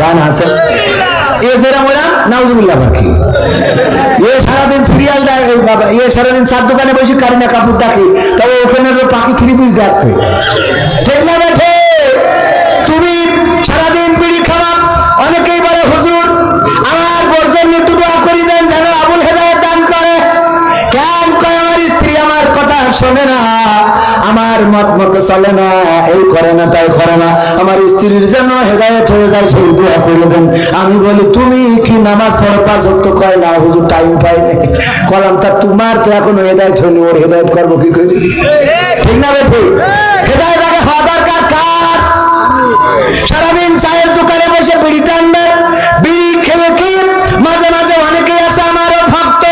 গান আছে। এ আবার কি? এ সারাদিন সিরিয়াল এ সারাদিন চার দোকানে বসে কারিনা কাপুর দেখে, তবে ওখানে তো পাখি থ্রি পিস দেখবে। ঠিক না বেঠে? তুমি সারাদিন বিড়ি খাওয়া অনেকেই বলে, হুজুর, আমার বর্জন একটু দোয়া করি দেন যেন আবুল হেদায়ত দান করে। কেন কয়, আমার স্ত্রী আমার কথা শোনে না? আমার মত মতো চলে না, এই করে না, তাই করে না। আমার স্ত্রীর জন্য হেদায়ত হয়ে যায়, সেই দোয়া করে দেন। আমি বলি, তুমি কি নামাজ পড়ো? পাঁচ ওয়াক্ত কয় না, হুজুর টাইম পাই নাই। কলাম, তা তোমার তো এখনও হেদায়ত হয়নি, ওর হেদায়ত করব কি করে? ঠিক না বেঠে হেদায়ত আগে হওয়া দরকার কার? সারাদিন চায়ের দোকানে বসে বিড়ি টানবে, বিড়ি খেয়ে মাঝে মাঝে অনেকেই আছে আমারও ভক্ত,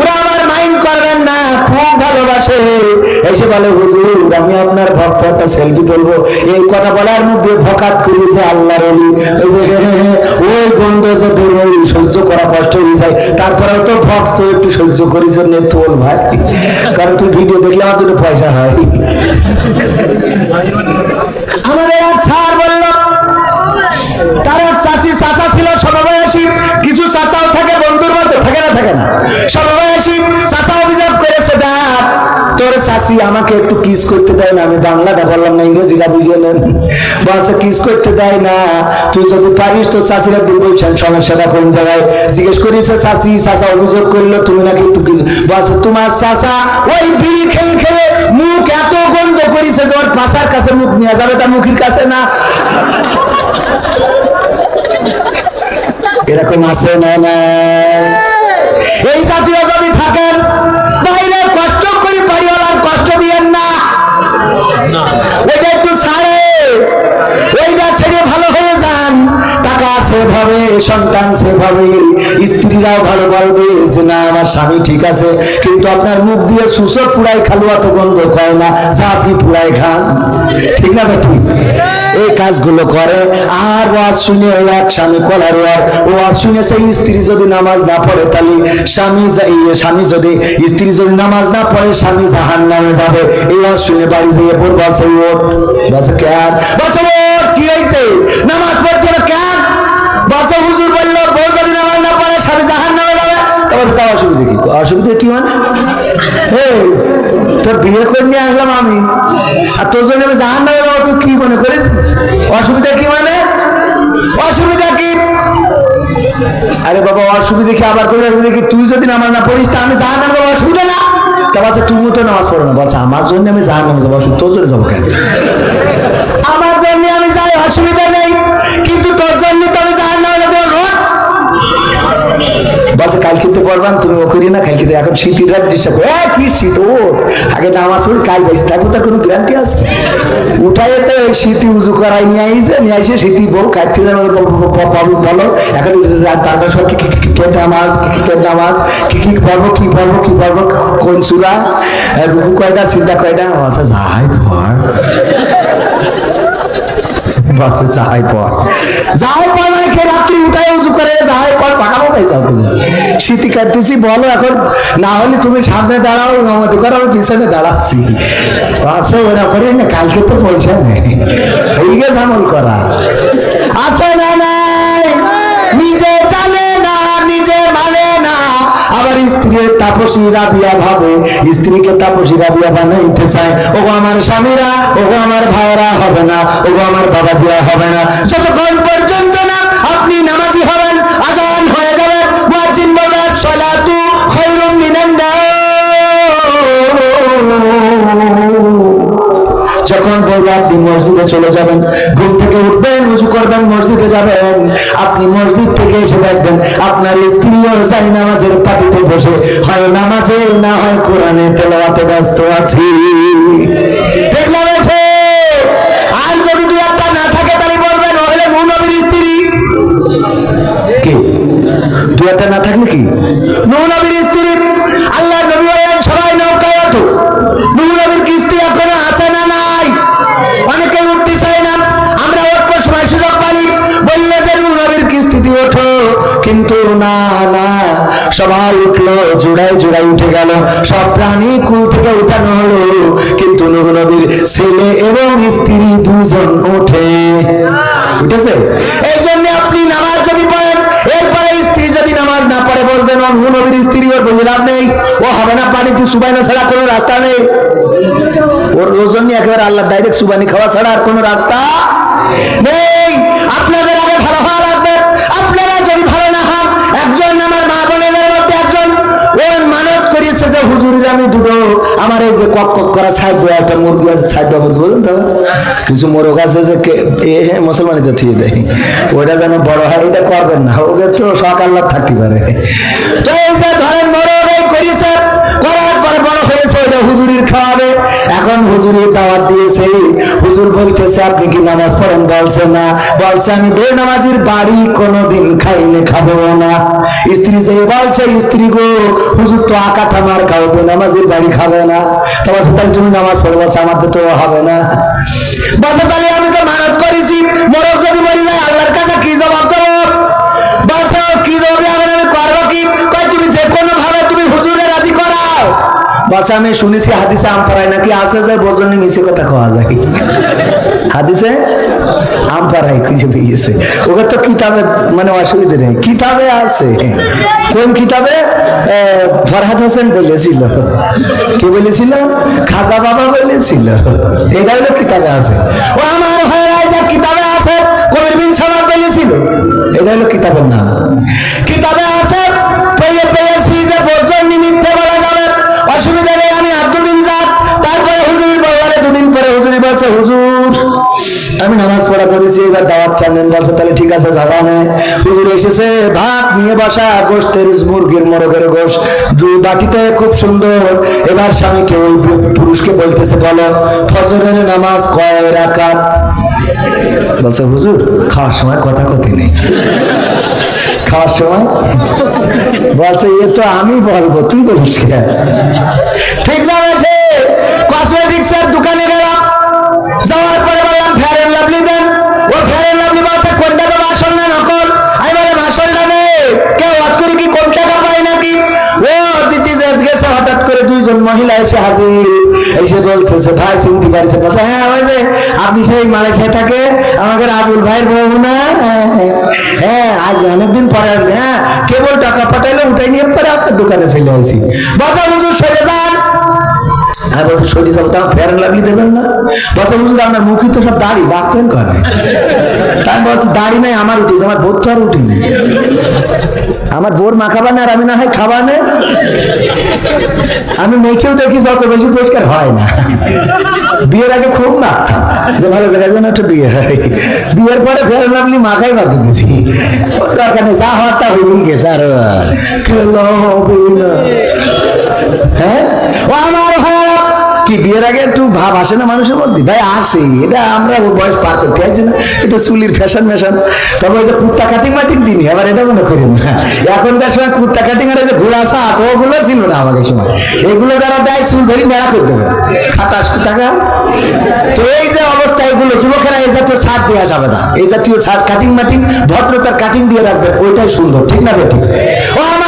ওরা আমার মাইন্ড করবেন না, খুব ভালোবাসে। এসে বলে হুজুর আমি আপনার ভক্ত একটা সেলফি তুলবো। এই কথা বলার মধ্যে ভকাত করিয়েছে আল্লাহ রবি ওই যে ওই গন্ধ যে বেরোয় সহ্য করা কষ্ট হয়ে যায়। তারপরেও তো ভক্ত একটু সহ্য করেছে নে তোল ভাই। কারণ তুই ভিডিও দেখলে আমার দুটো পয়সা হয়। আমাকে একটু কিস করতে দেয় না, আমি বাংলাটা বললাম না, ইংরেজিটা বুঝিয়ে নেন। বলছে কিস করতে দেয় না, তুই যদি পারিস তো চাচির একদিন বলছেন সমস্যাটা কোন জায়গায়? জিজ্ঞেস করেছে চাচি চাচা অভিযোগ করল, তুমি নাকি একটু কিস বলছে, তোমার চাচা ওই বিড়ি খেয়ে খেয়ে মুখ এত গন্ধ করেছে যে ওর পাশার কাছে মুখ নিয়ে যাবে তার মুখের কাছে না? এরকম আছে না না এই জাতীয় সন্তান সেভাবে স্ত্রীরাও ভালো বলবে যে না, আমার স্বামী ঠিক আছে, কিন্তু আপনার মুখ দিয়ে সুসর পুরাই খালুয়া তো গন্ধ কয় না, যা আপনি পুরাই খান। ঠিক না ঠিক এই কাজগুলো করে, আর ওয়াজ শুনে ওই এক স্বামী কলার ওয়ার, ওয়াজ শুনে সেই স্ত্রী যদি নামাজ না পড়ে, তাহলে স্বামী স্বামী যদি স্ত্রী যদি নামাজ না পড়ে, স্বামী জাহান নামে যাবে। এই ওয়াজ শুনে বাড়ি দিয়ে পড় বলছে ওট বলছে কেন বলছে তারপর তার অসুবিধা কি? অসুবিধা কি মানে? এই, তোর বিয়ে করে নিয়ে আসলাম আমি। আর তোর জন্য আমি জাহান নামে যাব, তুই কি মনে করিস? অসুবিধা কি মানে? অসুবিধা কি? আরে বাবা, অসুবিধা কি আবার করে অসুবিধা কি? তুই যদি নামাজ না পড়িস, তা আমি জাহান যাব, অসুবিধা না। তা বলছে তুমি তো নামাজ পড়ো না। বলছে, আমার জন্য আমি জাহান নামে যাব, অসুবিধা, তোর জন্য যাব কেন? আমার জন্য আমি যাই, অসুবিধা নেই। বলছে, কাল খেতে পারবান, তুমি ও করি না, কাল খেতে এখন শীতের রাত ডিস্টার্ব করে কি শীত ও আগে নামাজ পড়ি, কাল বেশি থাকব তার কোনো গ্যারান্টি আছে? উঠাই তো ওই শীতি উজু করাই নিয়ে আইসে নিয়ে আইসে শীতি বউ কাটতে বলো এখন রাত বারোটার সময় কি নামাজ কি নামাজ, কি কি পড়ব কি পড়ব কি পড়ব, কোন চূড়া রুকু কয়টা সিজা কয়টা? আচ্ছা যাই পড়। বাচ্চা চাহাই পর। যাহাই পর মানে রাত্রি করে, যাহাই পর পাকাবো পাইছাও তুমি। স্মৃতি কাটতেছি, বলো এখন, না হলে তুমি সামনে দাঁড়াও নমতি করো, আমি পিছনে দাঁড়াচ্ছি। আছে ওরা করে না, কালকে তো পয়সা নেই। এই গে ঝামল করা। আচ্ছা না নাই আবার স্ত্রীর তাপসী রাবিয়া ভাবে, স্ত্রীকে তাপসী রাবিয়া বানাইতে চায়। ওগো আমার স্বামীরা, ওগো আমার ভাইরা হবে না, ওগো আমার বাবাজিরা হবে না। যতক্ষণ পর্যন্ত না আপনি নামাজি হবেন আপনি মসজিদে চলে যাবেন, ঘুম থেকে উঠবেন উঁচু করবেন, মসজিদে যাবেন। আপনি মসজিদ থেকে এসে দেখবেন, আপনার স্ত্রীও যাই নামাজের পাটিতে বসে, হয় নামাজে না হয় কোরআনে তেলাওয়াতে ব্যস্ত আছি। কি? দু একটা না থাকলে কি? নবীর সবাই উঠল, জোড়ায় জোড়ায় উঠে গেল। সব প্রাণী কুল থেকে উঠানো হলো। কিন্তু নবীর ছেলে এবং স্ত্রী দুজন ওঠে। উঠেছে? এই জন্য আপনি নামাজ যদি পড়েন, এরপরে স্ত্রী যদি নামাজ না পড়ে বলবেন ও নবীর স্ত্রী ওর বুঝে লাভ নেই। ও হবে না পানিতে সুবাইনা ছাড়া কোনো রাস্তা নেই। ওর ওর জন্য একেবারে আল্লাহ ডাইরেক্ট সুবানি খাওয়া ছাড়া আর কোনো রাস্তা নেই। আপনাদের আগে ভালো হওয়া আমি দুটো, আমার এই যে কক কক করা সাইড দেওয়া, একটা মুরগি আছে, সাইড দেওয়া মুরগি, বলুন তো। কিছু মোরগ আছে যে হ্যাঁ মুসলমানিতে থিয়ে দেয়। ওটা যেন বড় হয়, এটা করবেন না। ওকে তো সকাল থাকতে পারে। তো এই যে খাওয়াবে? এখন হুজুরির দাওয়াত দিয়েছে। হুজুর বলতেছে, আপনি কি নামাজ পড়েন? বলছে, না। বলছে, আমি বেনামাজির বাড়ি কোনোদিন খাইলে খাব না। স্ত্রী যে বলছে, স্ত্রী গো, হুজুর তো আকাটা মার খাও, বেনামাজির বাড়ি খাবে না। তো বলছে, তাহলে তুমি নামাজ পড়ে। বলছে, আমার তো হবে না। বলছে, তাহলে আমি তো মানত করেছি। মরক যদি মরি যায়, আল্লাহর কাছে কি জবাব দেবো বলছে কি জবাব এখন আমি করব কি কয় তুমি যে কোনো ভাবে তুমি হুজুরে রাজি করাও বাচ্চা আমি শুনেছি হাদিসে আম পাড়ায় নাকি আছে যে বোঝনি মিছে কথা খাওয়া যায়। হাদিসে আম পাড়ায় খুঁজে পেয়েছে ওকে তো কিতাবে মানে অসুবিধা নেই। কিতাবে আছে। কোন কিতাবে? ফরহাদ হোসেন বলেছিল। কে বলেছিল? খাজা বাবা বলেছিল। এটা হলো কিতাবে আছে। ও আমি নামাজ পড়া করেছি, এবার দাওয়াত চালেন বলছে, তাহলে ঠিক আছে, যাবা হুজুর এসেছে, ভাত নিয়ে বসা গোষ্ঠের মুরগির মোরগের গোশ। দুই বাটিতে খুব সুন্দর। এবার স্বামীকে ওই পুরুষকে বলতেছে, বলো, ফজরের নামাজ কয় রাকাত? বলছে, হুজুর, খাওয়ার সময় কথা কথি নেই। খাওয়ার সময়? বলছে, এ তো আমি বলব, তুই বলিস? ঠিক না? দুইজন মহিলা এসে হাজির? এসে বলতেছে, ভাই, চিনতে পারছে বলছে হ্যাঁ ওই যে আপনি সেই মালয়েশিয়া থাকে, আমাকে আবুল ভাইয়ের বউ না? হ্যাঁ আজ অনেকদিন পরে হ্যাঁ কেবল টাকা পাঠাইলে উঠাই নিয়ে পরে আপনার দোকানে চলে আসি। বাজার হুজুর সেরে হ্যাঁ বলছে শরীর লাগলি দেবেন না? বলছে, হুজুর, আপনার মুখই তো সব দাড়ি তাই বলছে, দাড়ি নাই, আমার উঠিস আমার বোধ তো আর উঠিনি আমার বোর না আর আমি না হয় খাবা না? আমি দেখি যত বেশি পরিষ্কার হয় না। বিয়ের আগে খুব মাখতাম, যে ভালো দেখার জন্য একটা বিয়ে হয়। বিয়ের পরে ফের লাভলি মাখাই বাদ দিতেছি। দরকার নেই, যা হওয়ার তা হয়েই গেছে আর। হ্যাঁ? ও আমার কি বিয়ের আগে একটু ভাব আসে না মানুষের মধ্যে? ভাই, আসে। এটা আমরা বয়স পার করতে আছি না। এটা চুলির ফ্যাশন ম্যাশন তবে ওই যে কুত্তা কাটিং মাটিং দিনই, আবার এটা মনে করি না। এখনকার সময় কুত্তা কাটিং এর যে ঘোড়া সাপ ওগুলো ছিল না আমাদের সময়। এগুলো যারা দেয়, চুল ধরি মেলা করে দেবে। খাটাস টাকা। তো এই যে অবস্থা এগুলো, যুবকেরা এই জাতীয় ছাড় দেওয়া যাবে না। এই জাতীয় ছাড় কাটিং মাটিং ভদ্রতার কাটিং দিয়ে রাখবে, ওইটাই সুন্দর। ঠিক না বেটি ও আমার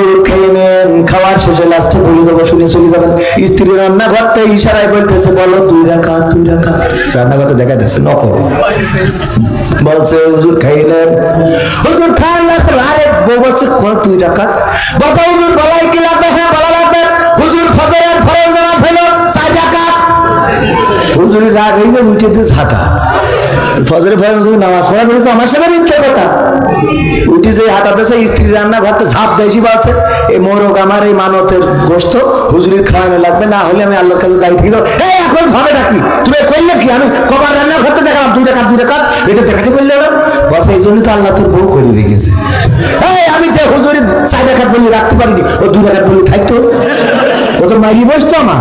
শেষে লাস্টে বলে দেবো, শুনে চলে যাবেন। স্ত্রী রান্না করতে ইশারায় বলতেছে, বলো দুই রাখা দুই রাখা রান্না করতে দেখা যাচ্ছে নকল বলছে, হুজুর খাইয়ে নেন হুজুর লাগবে আরে, বউ বলছে কত দুই টাকা বলছে, হুজুর, বলাই কি লাগবে? হ্যাঁ বলা লাগবে। হুজুর, ফজরের ফরজ নামাজ হলো হুজুরের রাগ উঠে ফজরে ফজরে তুমি নামাজ পড়া করেছ আমার সাথে মিথ্যে কথা। উঠি যে হাঁটাতেছে স্ত্রী রান্না ঘরতে ঝাঁপ দেয়ছি বলছে এই মোরগ আমার, এই মানতের গোস্ত, হুজুরির খাওয়ানো লাগবে, না হলে আমি আল্লাহর কাছে দায়িত্ব দিল এই এখন হবে নাকি? তুমি করলে কি? আমি কবার রান্না করতে দেখালাম দুই টাকা দুই টাকা এটা দেখাতে করলে না? বলছে, এই জন্য তো আল্লাহ তোর বউ করে রেখেছে। এই আমি যে হুজুরের চার টাকা বলি রাখতে পারিনি, ও দুই টাকা বলি থাকতো। ও তো বসতো আমার।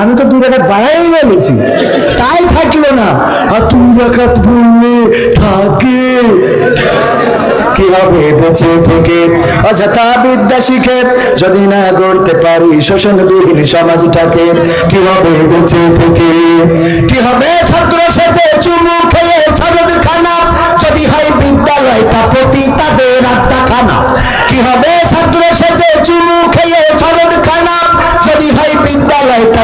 আমি তো রাখাত বাড়াই বলেছি তাই থাকল না। আর রাখাত বললে থাকে। কি হবে বেঁচে থেকে? অযথা বিদ্যা শিখে যদি না গড়তে পারি সমাজটাকে কি হবে বেঁচে থেকে? কি হবে ছাত্র সেজে চুমু খেয়ে সরদ খানা যদি হয় বিদ্যালয়টা প্রতি তাদের আত্মা খানা কি হবে ছাত্র সেজে চুমু খেয়ে সরদ খানা যদি হয়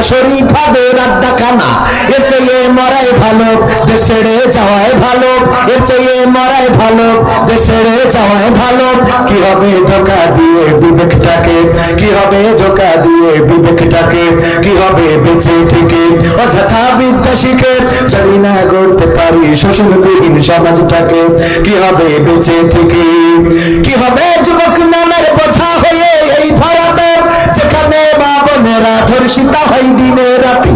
শরীফাদের আড্ডা খানা এর চেয়ে মরাই ভালো, দেশ ছেড়ে যাওয়াই ভালো। এর চেয়ে মরাই ভালো, দেশ ছেড়ে যাওয়াই ভালো। কি হবে ধোকা দিয়ে বিবেকটাকে? কি হবে ধোকা দিয়ে বিবেকটাকে? কি হবে বেঁচে থেকে? অযথা বিদ্যা শিখে যদি না গড়তে পারি শোষণবিহীন সমাজটাকে। কি হবে বেঁচে থেকে? কি হবে যুবক নামের ধর্ষিতা হয় দিনে রাতে।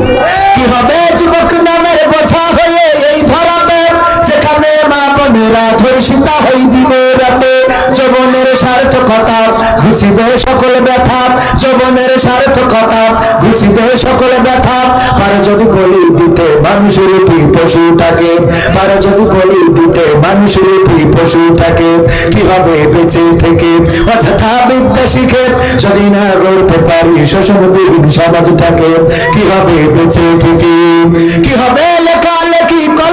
কি হবে যুবক নামের বোঝা হয়ে এই ধরাতে সেখানে মা ধর্ষিতা হয় দিনে রাতে। যৌবনের সার্থকতা ঘুষিবে সকল ব্যথা। যৌবনের সার্থকতা ঘুষিবে সকল ব্যথা। পারে যদি বলি দিতে মানুষের রূপী পশুটাকে। পারে যদি বলি দিতে মানুষের রূপী পশুটাকে। কি হবে বেঁচে থেকে? অযথা বিদ্যা শিখে যদি না গড়তে পারি শোষণবিহীন সমাজটাকে, কি হবে বেঁচে থেকে? কি হবে লেখালেখি কলম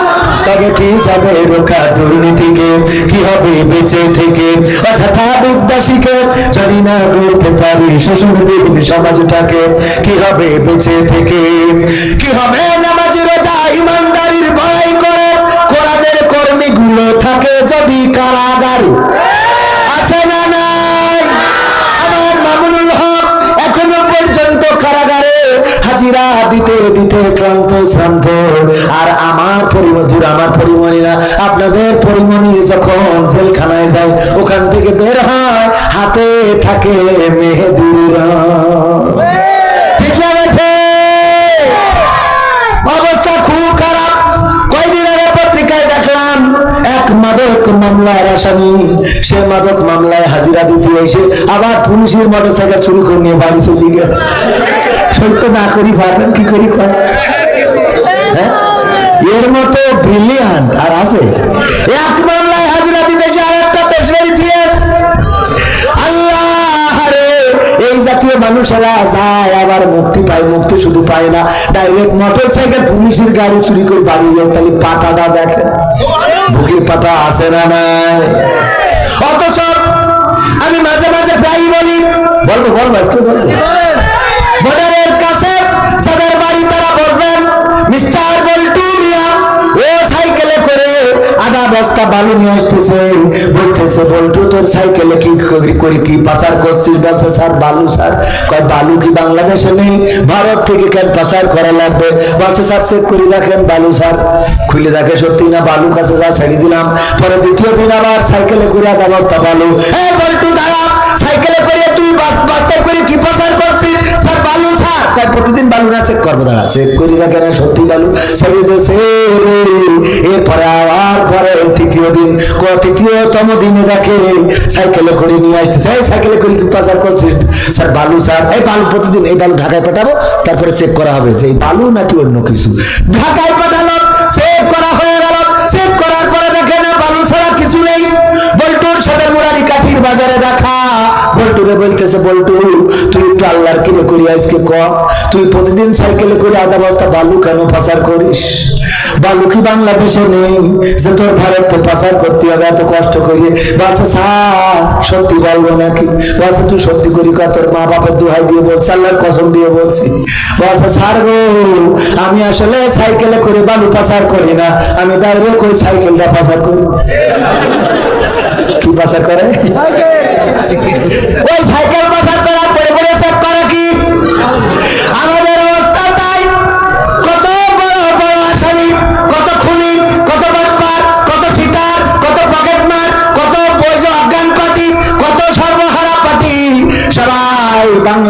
তবে কি যাবে রোখা দুর্নীতিকে? কি হবে বেঁচে থেকে? অযথা শিখে যদি না গড়তে পারি শোষণবিহীন সমাজটাকে, কি হবে বেঁচে থেকে? কি হবে নামাজ রোজা, ইমানদারির ভয় করে? কোরআনের কর্মীগুলো থাকে যদি কারাগারে। হাজিরা দিতে দিতে ক্লান্ত, শ্রান্ত। আর আমার পরিমধুর আমার পরিমণিরা আপনাদের পরিমণি যখন জেলখানায় যায়, ওখান থেকে বের হয়, হাতে থাকে মেহেদির। এক মাদক সে মাদক মামলায় হাজিরা দিতে এসে আবার পুলিশের মোটর সাইকেল চুরি করে নিয়ে বাড়ি চলে গেছে। সহ্য না করি পারবেন কি করি কর। হ্যাঁ? এর মতো ব্রিলিয়ান্ট আর আছে। এক মামলায় হাজিরা দিতে একটা তেসবাড়ি দিয়ে এই জাতীয় মানুষেরা যায়, আবার মুক্তি পায়, মুক্তি শুধু পায় না। ডাইরেক্ট মোটর সাইকেল পুলিশের গাড়ি চুরি করে বাড়ি যায়, তাহলে পাটাটা দেখে বুকের পাটা আছে না নাই? অথচ আমি মাঝে মাঝে প্রায়ই বলি, বলব বলব আজকে বলব। বস্তা বালু নিয়ে আসতেছে, বলতেছে বল্টু তোর সাইকেলে কি করি কি পাচার করছিস? বলছে, স্যার, বালু, স্যার। কয়, বালু কি বাংলাদেশে নেই? ভারত থেকে কেন পাচার করা লাগবে? বলছে, স্যার, চেক করে দেখেন, বালু, স্যার। খুলে দেখে, সত্যি না, বালু কাছে যা ছেড়ে দিলাম। পরে দ্বিতীয় দিন আবার সাইকেলে করে আধা বস্তা বালু। হ্যাঁ বল্টু, দাঁড়া, সাইকেলে করে তুই বাস- বস্তায় করে কি পাচার করছিস? প্রতিদিন বালু না চেক করব, দাঁড়া চেক করি সত্যি বালু? এরপরে আবার পরে তৃতীয় দিন তৃতীয়তম দিনে দেখে সাইকেলে করে নিয়ে সাইকেলে করে কি স্যার, বালু স্যার, এই বালু প্রতিদিন এই বালু ঢাকায় পাঠাবো, তারপরে চেক করা হবে যে বালু নাকি অন্য কিছু। ঢাকায় পাঠালো চেক করা হয়ে গেল। চেক করার পরে দেখে না, বালু ছাড়া কিছু নেই। বল্টুর সাথে মুরারি কাঠির বাজারে দেখা। বল্টুরে বলতেছে, বল্টু, তুই একটু আল্লাহর কিনে করি আজকে ক? তুই প্রতিদিন সাইকেলে করে আধা বস্তা বালু কেন পাচার করিস। বালু কি বাংলাদেশে নেই যে তোর ভারতে পাচার করতে হবে? এত কষ্ট করিয়ে বলছে স্যার সত্যি বলব নাকি? বলছে তুই সত্যি করি কা? তোর মা বাপের দোহাই দিয়ে বলছে আল্লাহর কসম দিয়ে বলছি। বলছে স্যার গো আমি আসলে সাইকেলে করে বালু পাচার করি না। আমি ডাইরেক্ট ওই সাইকেলটা পাচার করি? কি পাচার করে? ওই সাইকেল পাচার করার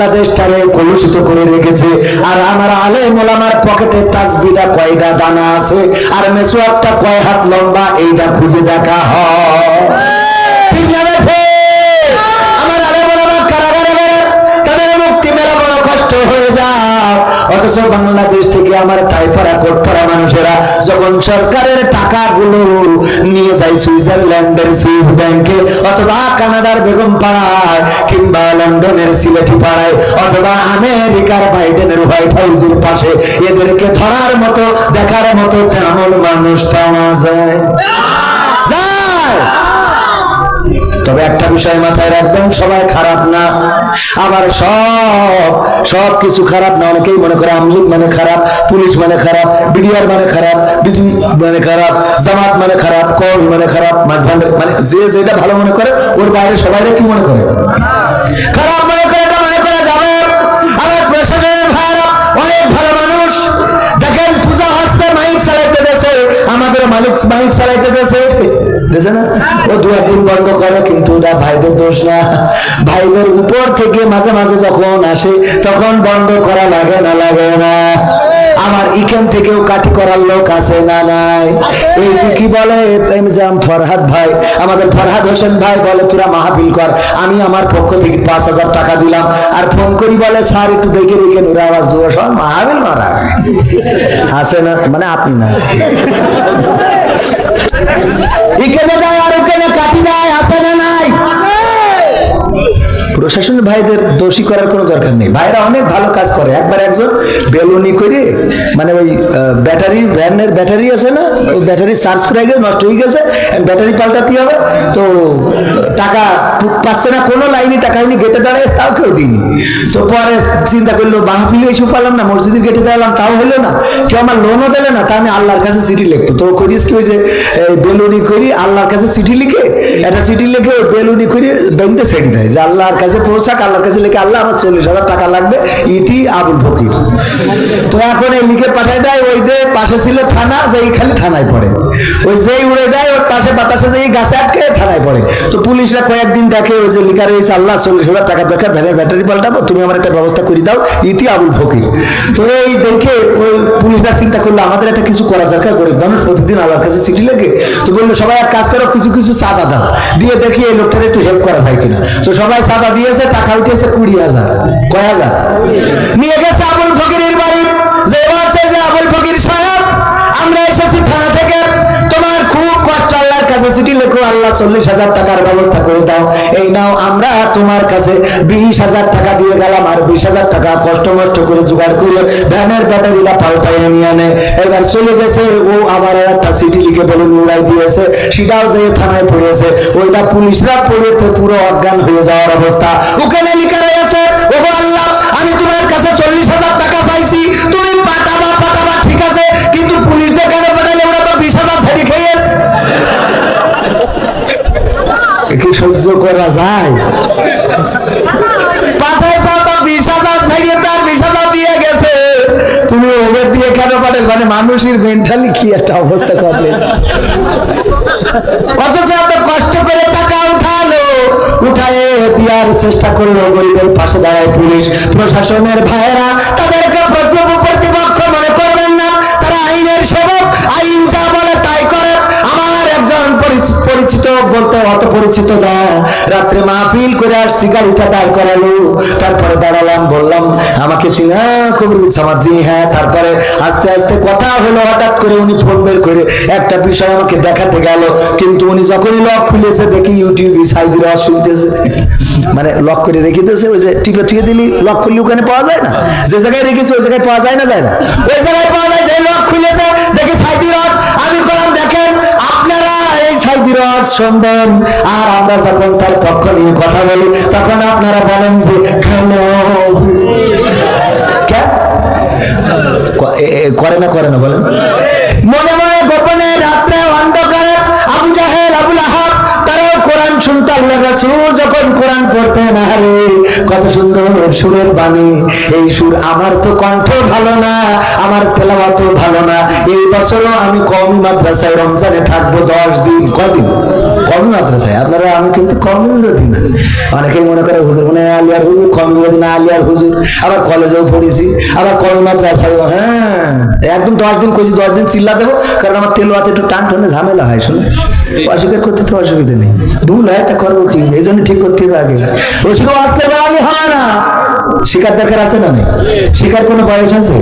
বাংলাদেশটারে কলুষিত করে রেখেছে। আর আমার আলে মোলামার পকেটে তাসবিটা কয়টা দানা আছে? আর মেসোয়ারটা কয় হাত লম্বা এইটা খুঁজে দেখা হ থেকে আমার টাইপারা কোটপাড়া মানুষেরা যখন সরকারের টাকাগুলো নিয়ে যায় সুইজারল্যান্ডের সুইস ব্যাংকে অথবা কানাডার বেগম পাড়ায় কিংবা লন্ডনের সিলেটি পাড়ায় অথবা আমেরিকার বাইডেনের হোয়াইট হাউসের পাশে, এদেরকে ধরার মতো, দেখার মতো তেমন মানুষ পাওয়া যায়। তবে একটা বিষয় মাথায় রাখবেন, সবাই খারাপ না। আবার সব সব কিছু খারাপ না, অনেকেই মনে করে আমলিগ মানে খারাপ, পুলিশ মানে খারাপ, বিডিআর মানে খারাপ বিজিবি মানে খারাপ, জামাত মানে খারাপ কমি মানে খারাপ মাঝ ভান্ডার মানে যে যেটা ভালো মনে করে, ওর বাইরে সবাই কি মনে করে? খারাপ মনে করে এটা মনে করা যাবে? আমার প্রশাসনের ভাইরা অনেক ভালো মানুষ। দেখেন, পূজা হচ্ছে, মাইক চালাইতে দেশে আমাদের মালিক মাইক চালাইতে দেশে দেশে না? ও দু একদিন বন্ধ করে কিন্তু ওটা ভাইদের দোষ না। ভাইদের উপর থেকে মাঝে মাঝে যখন আসে তখন বন্ধ করা লাগে না লাগে না। আমার ইকেন থেকেও কাটি করার লোক আছে না নাই? এই কি বলে প্রেমজাম ফরহাদ ভাই? আমাদের ফরহাদ হোসেন ভাই বলে তোরা মাহফিল কর। আমি আমার পক্ষ থেকে পাঁচ হাজার টাকা দিলাম। আর ফোন করি বলে স্যার একটু দেখে রেখে ওরা আওয়াজ দেবো সব মাহফিল মারা আছে না? মানে আপনি না। এখানে দেয় আর ওখানে কাটি দেয় আছে না নাই প্রশাসনের ভাইদের দোষী করার কোনো দরকার নেই। ভাইরা অনেক ভালো কাজ করে। একবার একজন বেলুনি করে মানে ওই ব্যাটারি ভ্যানের ব্যাটারি আছে না? ওই ব্যাটারি চার্জ ফুরাই গেছে, নষ্ট হয়ে গেছে ব্যাটারি পাল্টাতে হবে? তো, টাকা পাচ্ছে না, কোনো লাইনে টাকা হয়নি গেটে দাঁড়ায়, তাও কেউ দিইনি। তো পরে চিন্তা করল, মাহফিলে এসে পারলাম না, মসজিদের গেটে দাঁড়ালাম, তাও হলো না। কেউ আমার লোনও দিলে না, তা আমি আল্লাহর কাছে চিঠি লিখব। তো করিস কি ওই যে বেলুনি করি আল্লাহর কাছে চিঠি লিখে একটা চিঠি লিখে বেলুনি করে ব্যাংকে ছেড়ে দেয় যে আল্লাহর কাছে পৌঁছাক, আল্লাহর কাছে লিখে আল্লাহ আমার চল্লিশ হাজার টাকা লাগবে, ইতি আবুল ফকির। তো এখন এই লিখে পাঠায় দেয়, ওই যে পাশে ছিল থানা যে খালি থানায় পড়ে। ওই যেই উড়ে দেয় ওর পাশে বাতাসে যে এই গাছে আটকে থানায় পড়ে। তো পুলিশরা কয়েকদিন দেখে ওই যে লিখা রয়েছে, আল্লাহ চল্লিশ হাজার টাকা দরকার ভ্যানের ব্যাটারি পাল্টাবো, তুমি আমার একটা ব্যবস্থা করে দাও, ইতি আবুল ফকির। তো এই দেখে ওই পুলিশরা চিন্তা করল, আমাদের একটা কিছু করা দরকার, গরিব মানুষ প্রতিদিন আল্লাহর কাছে চিঠি লেগে তো বলল, সবাই এক কাজ করো, কিছু কিছু চাঁদা দাও দিয়ে দেখি এই লোকটার একটু হেল্প করা যায় কিনা। তো সবাই সাদা দিয়েছে, টাকা উঠিয়েছে কুড়ি হাজার। কয় হাজার? নিয়ে গেছে আল্লাহ, চল্লিশ হাজার টাকার ব্যবস্থা করে দাও। এই নাও, আমরা তোমার কাছে বিশ হাজার টাকা দিয়ে গেলাম আর বিশ হাজার টাকা কষ্ট মষ্ট করে জোগাড় করে ভ্যানের ব্যাটারিটা পাল্টাইয়ে নিয়ে আনে। এবার চলে গেছে, ও আবার একটা সিটি লিখে বলে উড়াই দিয়েছে। সেটাও যে থানায় পড়েছে। ওইটা পুলিশরা পড়েছে, পুরো অজ্ঞান হয়ে যাওয়ার অবস্থা। ওখানে লিখা সহ্য করা যায়। তুমি ওদের দিয়ে কেন পাঠাল? মানে মানুষের মেন্টালি কি একটা অবস্থা করলে? অথচ এত কষ্ট করে টাকা উঠালো। উঠায়ে দেওয়ার চেষ্টা করল গরিবের পাশে দাঁড়ায় পুলিশ। প্রশাসনের ভাইয়েরা তাদেরকে অত পরিচিত যা রাত্রে মাহফিল করে আসছি, গাড়িটা দাঁড় করালো। তারপরে দাঁড়ালাম, বললাম, আমাকে চিনা কবির সামাজ জি হ্যাঁ। তারপরে আস্তে আস্তে কথা হলো, হঠাৎ করে উনি ফোন বের করে একটা বিষয় আমাকে দেখাতে গেল। কিন্তু উনি যখনই লক খুলেছে, দেখি ইউটিউবে সাইদির শুনতেছে। মানে লক করে রেখে ওই যে টিপে টিপে দিলি, লক করলে ওখানে পাওয়া যায় না? যে জায়গায় রেখেছে, ওই জায়গায় পাওয়া যায় না যায় না? ওই জায়গায় পাওয়া যায়, যে লক খুলেছে, দেখি সাইদির আমি আওয়াজ শুনবেন আর আমরা যখন তার পক্ষ নিয়ে কথা বলি, তখন আপনারা বলেন যে করে না করে না। সুরের বাণী। এই সুর আমার তো কণ্ঠ ভালো না, আমার তেলাওয়াত ভালো না। এই বছরও আমি কমি মাদ্রাসায় রমজানে থাকব দশ দিন। কদিন কম মাদ্রাসায় আপনারা আমি কিন্তু কমই বিরোধী না। অনেকেই মনে করে হুজুর মানে আলিয়ার হুজুর বিরোধী না আলিয়ার হুজুর। আবার কলেজেও পড়েছি আবার মাদ্রাসায় হ্যাঁ একদম দশ দিন কইছি দশ দিন চিল্লা দেবো কারণ আমার তেল হাতে একটু টান টানে ঝামেলা হয় শুনে। অস্বীকার করতে তো অসুবিধা নেই। ভুল হয় তা করব কি? এই জন্য ঠিক করতে হবে আগে। রসিকও বেড়ালে হয় না। শিকার দরকার আছে না নেই? শিকার কোনো বয়স আছে?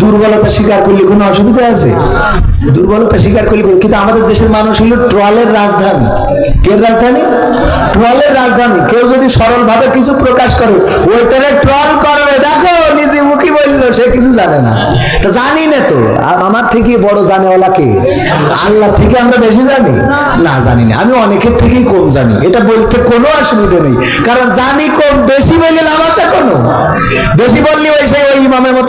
দুর্বলতা স্বীকার করলে কোনো অসুবিধা আছে? দুর্বলতা স্বীকার করলে কিন্তু আমাদের দেশের মানুষ হলো ট্রলের রাজধানী। এর রাজধানী? ট্রলের রাজধানী। কেউ যদি সরল ভাবে কিছু প্রকাশ করে, ওইটারে ট্রল করবে। দেখো নিজে মুখী বলল, সে কিছু জানে না। তা জানি না তো। আমার থেকে বড় কে? আল্লাহ থেকে আমরা বেশি জানি? না জানি না। আমি অনেকের থেকেই কম জানি। এটা বলতে কোনো অসুবিধা নেই। কারণ জানি কম, বেশি বলে লাভ আছে কোনো? বেশি বললে ওই সেই, ওই ইমামের মতো